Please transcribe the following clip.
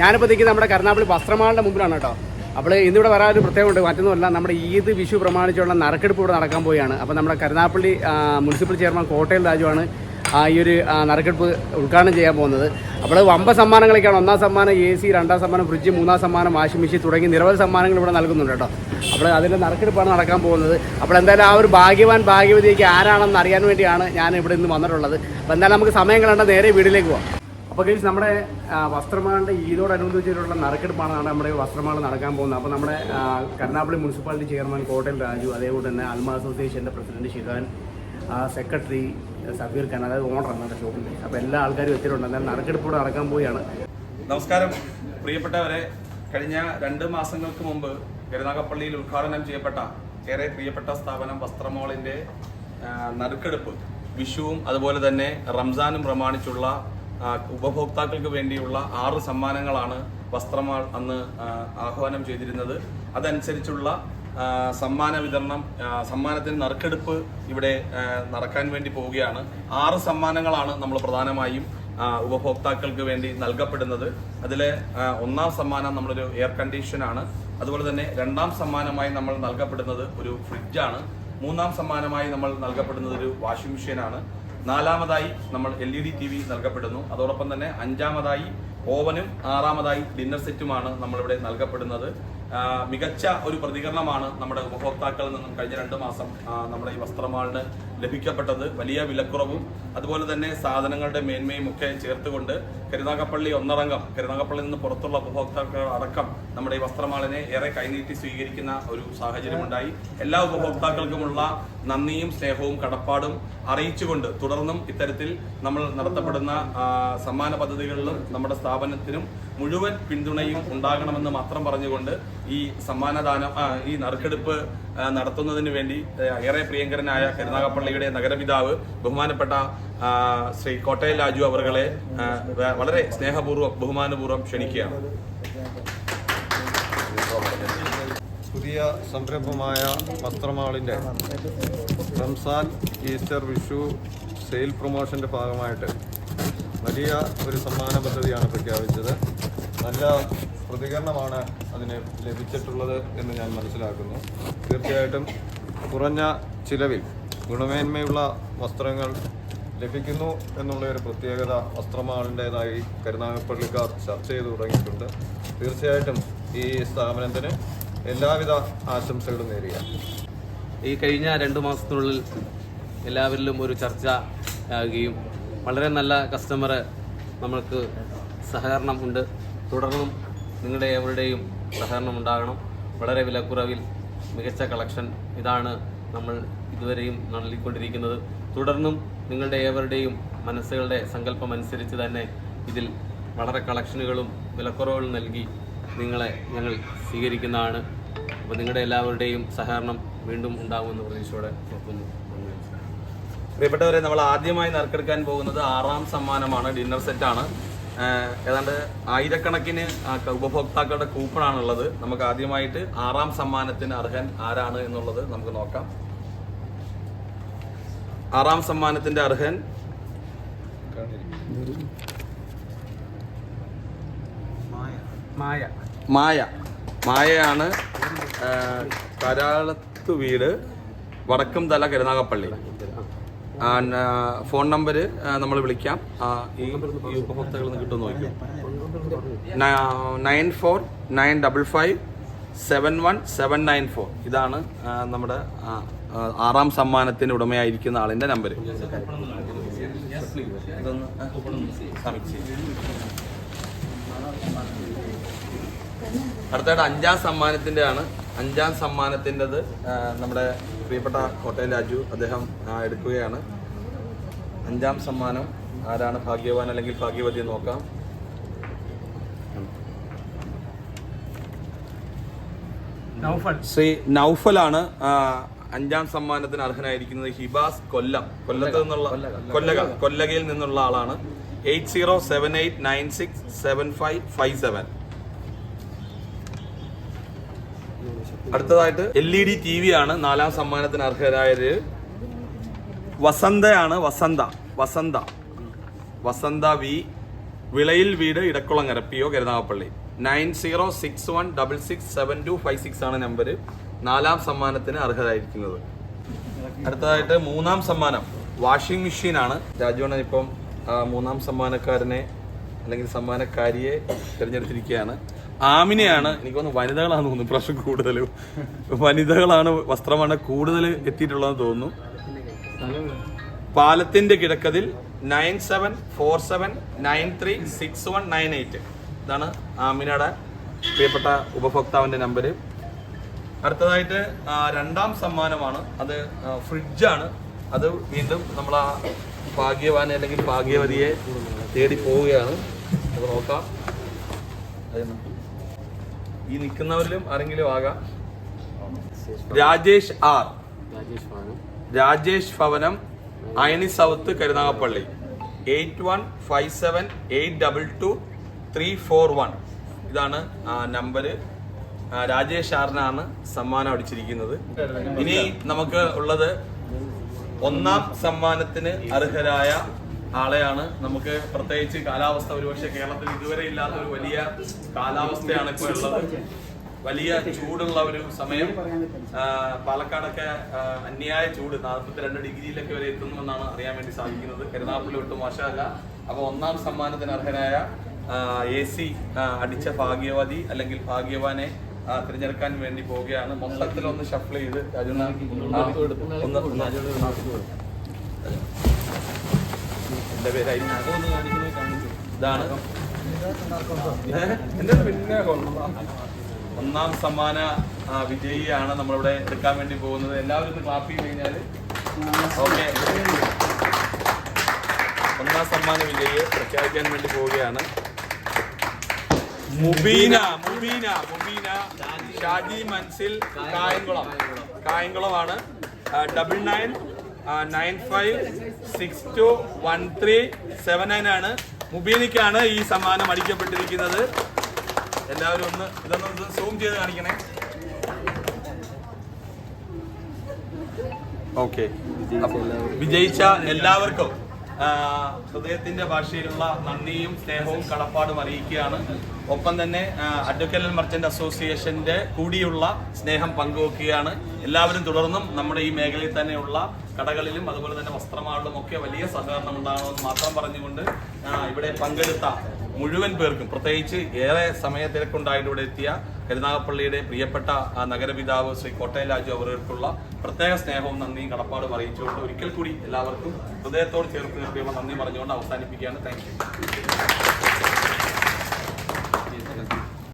ഞാനിപ്പോൾ നിൽക്കുന്നത് നമ്മുടെ കരുനാപ്പള്ളി വസ്ത്രമാളിന്റെ മുമ്പിലാണ് കേട്ടോ. അപ്പോൾ ഇന്നിവിടെ ഒരു പ്രത്യേകമുണ്ട് മറ്റൊന്നുമല്ല നമ്മുടെ ഈദ് വിഷു പ്രമാണിച്ചുള്ള നറുക്കെടുപ്പ് ഇവിടെ നടക്കാൻ പോവുകയാണ്. അപ്പോൾ നമ്മുടെ കരുനാപ്പള്ളി മുനിസിപ്പൽ ചെയർമാൻ കോട്ടയം രാജുവാണ് ഈ ഒരു നറുക്കെടുപ്പ് ഉദ്ഘാടനം ചെയ്യാൻ പോകുന്നത്. അപ്പോൾ വമ്പ സമ്മാനങ്ങളൊക്കെയാണ്. ഒന്നാം സമ്മാനം എ സി രണ്ടാം സമ്മാനം ഫ്രിഡ്ജ് മൂന്നാം സമ്മാനം വാഷിംഗ് മെഷീൻ തുടങ്ങി നിരവധി സമ്മാനങ്ങൾ ഇവിടെ നൽകുന്നുണ്ട് കേട്ടോ. അപ്പോൾ അതിന്റെ നറുക്കെടുപ്പാണ് നടക്കാൻ പോകുന്നത്. അപ്പോൾ എന്തായാലും ആ ഒരു ഭാഗ്യവാൻ ഭാഗ്യവതിക്ക് ആരാണെന്ന് അറിയാൻ വേണ്ടിയാണ് ഞാൻ ഇവിടെ നിന്ന് വന്നിട്ടുള്ളത്. അപ്പോൾ എന്തായാലും നമുക്ക് സമയം കളണ്ട നേരെ വീട്ടിലേക്ക് പോകാം അപ്പോൾ ഗൈസ് നമ്മുടെ വസ്ത്രമാളിന്റെ ഈതോടനുബന്ധിച്ചിട്ടുള്ള നറുക്കെടുപ്പാണ് നമ്മുടെ വസ്ത്രമാൾ നടക്കാൻ പോകുന്നത്. അപ്പോൾ നമ്മുടെ കരുനാപ്പള്ളി മുനിസിപ്പാലിറ്റി ചെയർമാൻ കോട്ടയം രാജു അതേപോലെ തന്നെ അൽമ അസോസിയേഷന്റെ പ്രസിഡന്റ് ആ, സെക്രട്ടറി സബീർ ഖാൻ അതായത് ഓണറാണ് നമ്മുടെ ഷോപ്പിന്റെ അപ്പോൾ എല്ലാ ആൾക്കാരും എത്തിയിട്ടുണ്ട്. എന്നാൽ നറുക്കെടുപ്പോടെ നടക്കാൻ പോവുകയാണ്. നമസ്കാരം. പ്രിയപ്പെട്ടവരെ കഴിഞ്ഞ രണ്ട് മാസങ്ങൾക്ക് മുമ്പ് കരുനാഗപ്പള്ളിയിൽ ഉദ്ഘാടനം ചെയ്യപ്പെട്ട ഏറെ പ്രിയപ്പെട്ട സ്ഥാപനം വസ്ത്രമോളിന്റെ ആ, നറുക്കെടുപ്പ് വിഷുവും അതുപോലെ തന്നെ റംസാനും പ്രമാണിച്ചുള്ള ഉപഭോക്താക്കൾക്ക് വേണ്ടിയുള്ള ആറ് സമ്മാനങ്ങളാണ് വസ്ത്രമാൾ അന്ന് ആഹ്വാനം ചെയ്തിരുന്നത്. അതനുസരിച്ചുള്ള സമ്മാന വിതരണം സമ്മാനത്തിന് നറുക്കെടുപ്പ് ഇവിടെ നടക്കാൻ വേണ്ടി പോവുകയാണ്. ആറ് സമ്മാനങ്ങളാണ് നമ്മൾ പ്രധാനമായും ഉപഭോക്താക്കൾക്ക് വേണ്ടി നൽകപ്പെടുന്നത്. അതിൽ ഒന്നാം സമ്മാനം നമ്മളൊരു എയർ കണ്ടീഷനാണ്. അതുപോലെ തന്നെ രണ്ടാം സമ്മാനമായി നമ്മൾ നൽകപ്പെടുന്നത് ഒരു ഫ്രിഡ്ജാണ്. മൂന്നാം സമ്മാനമായി നമ്മൾ നൽകപ്പെടുന്നത് ഒരു വാഷിംഗ് മെഷീനാണ്. നാലാമതായി നമ്മൾ L E D T V നൽകപ്പെടുന്നു. അതോടൊപ്പം തന്നെ അഞ്ചാമതായി ഓവനും ആറാമതായി ഡിന്നർ സെറ്റുമാണ് നമ്മളിവിടെ നൽകപ്പെടുന്നത്. മികച്ച ഒരു പ്രതികരണമാണ് നമ്മുടെ ഉപഭോക്താക്കളിൽ നിന്നും കഴിഞ്ഞ രണ്ട് മാസം നമ്മുടെ ഈ വസ്ത്രമാളിന് ലഭിക്കപ്പെട്ടത്. വലിയ വിലക്കുറവും അതുപോലെ തന്നെ സാധനങ്ങളുടെ മേന്മയും ഒക്കെ ചേർത്തുകൊണ്ട് കരുനാഗപ്പള്ളി ഒന്നടങ്കം കരുനാഗപ്പള്ളിയിൽ നിന്ന് പുറത്തുള്ള ഉപഭോക്താക്കൾ അടക്കം നമ്മുടെ ഈ വസ്ത്രമാളിനെ ഏറെ കൈനീട്ടി സ്വീകരിക്കുന്ന ഒരു സാഹചര്യമുണ്ടായി. എല്ലാ ഉപഭോക്താക്കൾക്കുമുള്ള നന്ദിയും സ്നേഹവും കടപ്പാടും അറിയിച്ചുകൊണ്ട് തുടർന്നും ഇത്തരത്തിൽ നമ്മൾ നടത്തപ്പെടുന്ന സമ്മാന പദ്ധതികളിലും നമ്മുടെ സ്ഥാപനത്തിനും മുഴുവൻ പിന്തുണയും ഉണ്ടാകണമെന്ന് മാത്രം പറഞ്ഞുകൊണ്ട് ഈ സമ്മാനദാനം ഈ നറുക്കെടുപ്പ് നടത്തുന്നതിന് വേണ്ടി ഏറെ പ്രിയങ്കരനായ കരുനാഗപ്പള്ളിയുടെ നഗരപിതാവ് ബഹുമാനപ്പെട്ട ശ്രീ കോട്ടയം രാജു അവറുകളെ വളരെ സ്നേഹപൂർവം ബഹുമാനപൂർവം ക്ഷണിക്കുകയാണ്. പുതിയ സംരംഭമായ വസ്ത്രമാളിന്റെ റംസാൻ ഈസ്റ്റർ വിഷു സെയിൽ പ്രൊമോഷന്റെ ഭാഗമായിട്ട് വലിയ ഒരു സമ്മാന പദ്ധതിയാണ് പ്രഖ്യാപിച്ചത്. നല്ല പ്രതികരണമാണ് അതിന് ലഭിച്ചിട്ടുള്ളത് എന്ന് ഞാൻ മനസ്സിലാക്കുന്നു. തീർച്ചയായിട്ടും കുറഞ്ഞ ചിലവിൽ ഗുണമേന്മയുള്ള വസ്ത്രങ്ങൾ ലഭിക്കുന്നു എന്നുള്ള ഒരു പ്രത്യേകത വസ്ത്രമാളിന്റെതായി കരുനാഗപ്പള്ളിക്കാർ ചർച്ച ചെയ്തു തുടങ്ങിയിട്ടുണ്ട്. തീർച്ചയായിട്ടും ഈ സ്ഥാപനത്തിന് എല്ലാവിധ ആശംസകളും നേരിയ ഈ കഴിഞ്ഞ രണ്ട് മാസത്തിനുള്ളിൽ എല്ലാവരിലും ഒരു ചർച്ച ആകുകയും വളരെ നല്ല കസ്റ്റമർ നമ്മൾക്ക് സഹകരണം ഉണ്ട്. തുടർന്നും നിങ്ങളുടെ എവരുടെയും സഹകരണം ഉണ്ടാകണം. വളരെ വിലക്കുറവിൽ മികച്ച കളക്ഷൻ ഇതാണ് നമ്മൾ ഇതുവരെയും നൽകിക്കൊണ്ടിരിക്കുന്നത്. തുടർന്നും നിങ്ങളുടെ ഏവരുടെയും മനസ്സുകളുടെ സങ്കല്പം അനുസരിച്ച് തന്നെ ഇതിൽ വളരെ കളക്ഷനുകളും വിലക്കുറവുകളും നൽകി നിങ്ങളെ ഞങ്ങൾ സ്വീകരിക്കുന്നതാണ്. അപ്പോൾ നിങ്ങളുടെ എല്ലാവരുടെയും സഹകരണം വീണ്ടും ഉണ്ടാകുമെന്ന് പ്രതീക്ഷയോടെ നന്ദി. പ്രിയപ്പെട്ടവരെ നമ്മൾ ആദ്യമായി നറുക്കെടുക്കാൻ പോകുന്നത് ആറാം സമ്മാനമാണ്. ഡിന്നർ സെറ്റാണ് ആണ്. ഏതാണ്ട് ആയിരക്കണക്കിന് ഉപഭോക്താക്കളുടെ കൂപ്പണാണുള്ളത്. നമുക്ക് ആദ്യമായിട്ട് ആറാം സമ്മാനത്തിന് അർഹൻ ആരാണ് എന്നുള്ളത് നമുക്ക് നോക്കാം. ആറാം സമ്മാനത്തിന്റെ അർഹൻ. മായ. മായ. മായയാണ് കരാളത്തു വീട് വടക്കും തല കരുനാഗപ്പള്ളി. ഫോൺ നമ്പർ നമ്മൾ വിളിക്കാം. ഈ ഉപഭോക്താക്കൾ നിന്ന് കിട്ടുമെന്ന് നോക്കാം nine four nine double five seven one seven nine four. ഇതാണ് നമ്മുടെ ആറാം സമ്മാനത്തിന് ഉടമയായിരിക്കുന്ന ആളിന്റെ നമ്പർ. അടുത്തായിട്ട് അഞ്ചാം സമ്മാനത്തിന്റെ ആണ് അഞ്ചാം സമ്മാനത്തിന്റെത് നമ്മുടെ പ്രിയപ്പെട്ട കോട്ടയം രാജു അദ്ദേഹം എടുക്കുകയാണ്. അഞ്ചാം സമ്മാനം. ആരാണ് ഭാഗ്യവാൻ അല്ലെങ്കിൽ ഭാഗ്യവതി നോക്കാം. ശ്രീ നൗഫലാണ് അഞ്ചാം സമ്മാനത്തിന് അർഹനായിരിക്കുന്നത്. ഹിബാസ് കൊല്ലം. കൊല്ലത്ത് നിന്നുള്ള കൊല്ലക. കൊല്ലകയിൽ നിന്നുള്ള ആളാണ്. Eight zero seven eight nine six seven five five seven. അടുത്തതായിട്ട് L E D T V ആണ് നാലാം സമ്മാനത്തിന് അർഹരായത്. വസന്തയാണ് വസന്ത. വസന്ത. വസന്ത വി. വിളയിൽ വീട് Idakulangara P O Karunagappally. Nine zero six one double six seven two five six ആണ് നമ്പർ നാലാം സമ്മാനത്തിന് അർഹരായിരിക്കുന്നത്. അടുത്തതായിട്ട് മൂന്നാം സമ്മാനം. വാഷിംഗ് മെഷീൻ ആണ്. രാജുവണ്ണൻ ഇപ്പം മൂന്നാം സമ്മാനക്കാരനെ അല്ലെങ്കിൽ സമ്മാനക്കാരിയെ തിരഞ്ഞെടുത്തിരിക്കുകയാണ്. ആമിനെയാണ് എനിക്ക് തോന്നുന്നു വനിതകളാണ് തോന്നുന്നു ഇപ്രാവശ്യം കൂടുതൽ വനിതകളാണ് വസ്ത്രമാണ് കൂടുതൽ എത്തിയിട്ടുള്ളതെന്ന് തോന്നുന്നു. പാലത്തിന്റെ കിടക്കതിൽ nine seven four seven nine three six one nine eight ഇതാണ് ആമിനയുടെ പ്രിയപ്പെട്ട ഉപഭോക്താവിന്റെ നമ്പർ അടുത്തതായിട്ട് രണ്ടാം സമ്മാനമാണ്. അത് ഫ്രിഡ്ജാണ് അത് വീണ്ടും നമ്മൾ ആ ഭാഗ്യവാനെ അല്ലെങ്കിൽ ഭാഗ്യവതിയെ തേടി പോവുകയാണ്. അത് നോക്കാം? ഈ നിൽക്കുന്നവരിലും ആരെങ്കിലും ആകാം. Rajesh R. Rajesh Bhavanam Ayani south Karunagappally. Eight one five seven eight double two three four one. ഇതാണ് നമ്പർ രാജേഷ് ആറിനാണ് സമ്മാനം അടിച്ചിരിക്കുന്നത്. ഇനി നമുക്ക് ഉള്ളത് ഒന്നാം സമ്മാനത്തിന് അർഹരായ ആളെയാണ്. നമുക്ക് പ്രത്യേകിച്ച് കാലാവസ്ഥ ഒരുപക്ഷെ കേരളത്തിൽ ഇതുവരെ ഇല്ലാത്ത ഒരു വലിയ കാലാവസ്ഥയാണ് ഇപ്പോൾ ഉള്ളത്. വലിയ ചൂടുള്ള ഒരു സമയം. പാലക്കാടൊക്കെ അന്യായ ചൂട് നാൽപ്പത്തിരണ്ട് ഡിഗ്രിയിലൊക്കെ വരെ എത്തുന്നുവെന്നാണ് അറിയാൻ വേണ്ടി സാധിക്കുന്നത്. കരുനാഗപ്പള്ളി ഒട്ടും മോശമല്ല അപ്പൊ ഒന്നാം സമ്മാനത്തിന് അർഹനായ എ സി അടിച്ച ഭാഗ്യവാദി അല്ലെങ്കിൽ ഭാഗ്യവാനെ തിരഞ്ഞെടുക്കാൻ വേണ്ടി പോവുകയാണ്. മൊത്തത്തിൽ ഒന്ന് ഷഫിൾ ചെയ്ത് എന്റെ പേര് അരിഞ്ഞ ഇതാണ്? എന്റെ പിന്നെ കൊള്ളാം. ഒന്നാം സമ്മാന വിജയിയാണ് നമ്മളിവിടെ എടുക്കാൻ വേണ്ടി പോകുന്നത്. എല്ലാവരും ഒന്ന് ക്ലാപ്പ് ചെയ്ത് കഴിഞ്ഞാൽ ഓക്കെ. ഒന്നാം സമ്മാന വിജയിയെ പ്രഖ്യാപിക്കാൻ വേണ്ടി പോവുകയാണ്. Mubeena Mubeena Mubeena. Shaji Manzil Kayamkulam. കായംകുളമാണ്. Double nine nine five six two one three seven nine ആണ്. മുബീനയ്ക്കാണ് ഈ സമ്മാനം അടിക്കപ്പെട്ടിരിക്കുന്നത്. എല്ലാവരും ഒന്ന് ഇതൊന്ന് സൂം ചെയ്ത് കാണിക്കണേ. ഓക്കെ വിജയിച്ച എല്ലാവർക്കും ഹൃദയത്തിന്റെ ഭാഷയിലുള്ള നന്ദിയും സ്നേഹവും കടപ്പാടും അറിയിക്കുകയാണ്. ഒപ്പം തന്നെ അഡ്വക്കേറ്റ് മർച്ചന്റ് അസോസിയേഷന്റെ കൂടിയുള്ള സ്നേഹം പങ്കുവെക്കുകയാണ്. എല്ലാവരും തുടർന്നും നമ്മുടെ ഈ മേഖലയിൽ തന്നെയുള്ള കടകളിലും അതുപോലെ തന്നെ വസ്ത്രമാളിലും ഒക്കെ വലിയ സഹകരണം ഉണ്ടാകണമെന്ന് മാത്രം പറഞ്ഞുകൊണ്ട് ഇവിടെ പങ്കെടുത്ത മുഴുവൻ പേർക്കും പ്രത്യേകിച്ച് ഏറെ സമയത്തിരക്കുണ്ടായിട്ട് ഇവിടെ എത്തിയ കരുനാഗപ്പള്ളിയുടെ പ്രിയപ്പെട്ട നഗരപിതാവ് ശ്രീ കോട്ടയം രാജു അവർക്കുള്ള പ്രത്യേക സ്നേഹവും നന്ദിയും കടപ്പാടും അറിയിച്ചുകൊണ്ട് ഒരിക്കൽ കൂടി എല്ലാവർക്കും ഹൃദയത്തോട് ചേർത്ത് നിർത്തിയുള്ള നന്ദി പറഞ്ഞുകൊണ്ട് അവസാനിപ്പിക്കുകയാണ്. താങ്ക്